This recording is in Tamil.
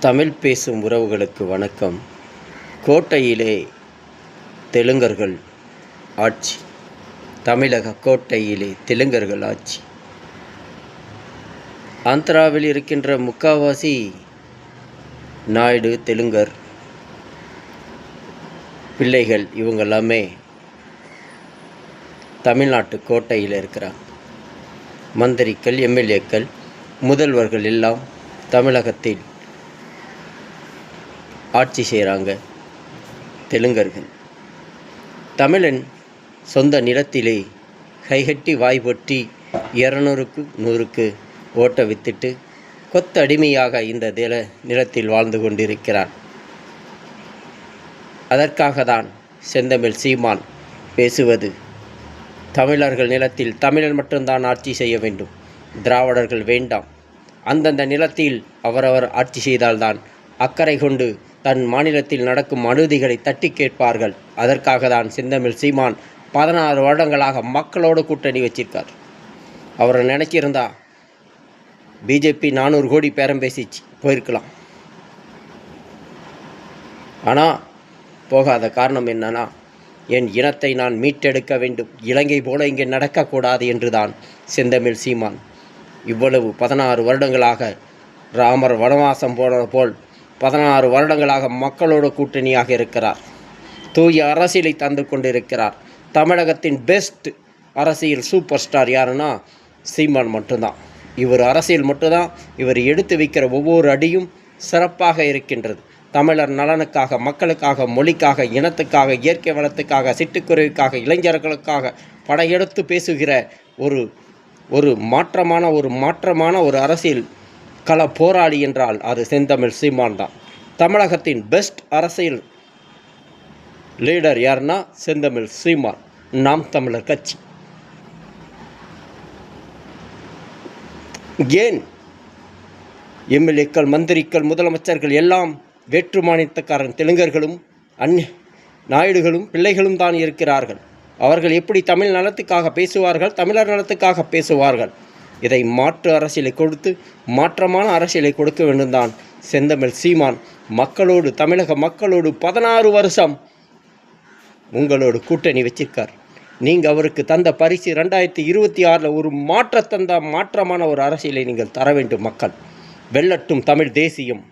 தமிழ் பேசும் உறவுகளுக்கு வணக்கம். கோட்டையிலே தெலுங்கர்கள் ஆட்சி. தமிழக கோட்டையிலே தெலுங்கர்கள் ஆட்சி. ஆந்திராவில் இருக்கின்ற முக்காவாசி நாயுடு தெலுங்கர் பிள்ளைகள் இவங்க எல்லாமே தமிழ்நாட்டு கோட்டையில் இருக்கிறாங்க. மந்திரிக்கள் எம்எல்ஏக்கள் முதல்வர்கள் எல்லாம் தமிழகத்தில் ஆட்சி செய்கிறாங்க தெலுங்கர்கள். தமிழன் சொந்த நிலத்திலே கைகட்டி வாய் பொட்டி இரநூறுக்கு நூறுக்கு ஓட்ட வித்துட்டு கொத்தடிமையாக இந்த நில நிலத்தில் வாழ்ந்து கொண்டிருக்கிறான். அதற்காக தான் செந்தமிழ் சீமான் பேசுவது. தமிழர்கள் நிலத்தில் தமிழன் மட்டும்தான் ஆட்சி செய்ய வேண்டும். திராவிடர்கள் வேண்டாம். அந்தந்த நிலத்தில் அவரவர் ஆட்சி செய்தால்தான் அக்கறை கொண்டு தன் மாநிலத்தில் நடக்கும் அநீதிகளை தட்டி கேட்பார்கள். அதற்காக தான் செந்தமிழ் சீமான் பதினாறு வருடங்களாக மக்களோடு கூட்டணி வச்சிருக்கார். அவரை நினைக்கிருந்தா பிஜேபி நானூறு கோடி பேரம் பேசிச்சு போயிருக்கலாம். ஆனால் போகாத காரணம் என்னன்னா என் இனத்தை நான் மீட்டெடுக்க வேண்டும். இலங்கை போல இங்கே நடக்கக்கூடாது என்றுதான் செந்தமிழ் சீமான். இவ்வளவு பதினாறு வருடங்களாக ராமர் வனவாசம் போனது போல் பதினாறு வருடங்களாக மக்களோட கூட்டணியாக இருக்கிறார். தூய அரசியலை தந்து கொண்டிருக்கிறார். தமிழகத்தின் பெஸ்ட் அரசியல் சூப்பர் ஸ்டார் யாருன்னா சீமான் மட்டும்தான். இவர் அரசியல் மட்டும்தான் இவர் எடுத்து வைக்கிற ஒவ்வொரு அடியும் சிறப்பாக இருக்கின்றது. தமிழர் நலனுக்காக மக்களுக்காக மொழிக்காக இனத்துக்காக இயற்கை வளத்துக்காக சிட்டுக்குருவிக்காக இளைஞர்களுக்காக படையெடுத்து பேசுகிற ஒரு ஒரு மாற்றமான ஒரு மாற்றமான ஒரு அரசியல் கள போராளி என்றால் அது செந்தமிழ் சீமான் தான். தமிழகத்தின் பெஸ்ட் அரசியல் லீடர் யாருன்னா செந்தமிழ் சீமான். நாம் தமிழர் கட்சி. ஏன் எம்எல்ஏக்கள் மந்திரிக்கள் முதலமைச்சர்கள் எல்லாம் வேற்று மாநிலத்தக்காரன் தெலுங்கர்களும் அந்நிய நாயுடுகளும் பிள்ளைகளும் தான் இருக்கிறார்கள். அவர்கள் எப்படி தமிழ் நலத்துக்காக பேசுவார்கள் தமிழர் நலத்துக்காக பேசுவார்கள்? இதை மாற்று அரசியலை கொடுத்து மாற்றமான அரசியலை கொடுக்க வேண்டும் தான் செந்தமிழ் சீமான். மக்களோடு தமிழக மக்களோடு பதினாறு வருஷம் உங்களோடு கூட்டணி வச்சிருக்கார். நீங்கள் அவருக்கு தந்த பரிசு ரெண்டாயிரத்தி இருபத்தி ஆறில் ஒரு மாற்ற தந்த மாற்றமான ஒரு அரசியலை நீங்கள் தர வேண்டும் மக்கள். வெல்லட்டும் தமிழ் தேசியம்.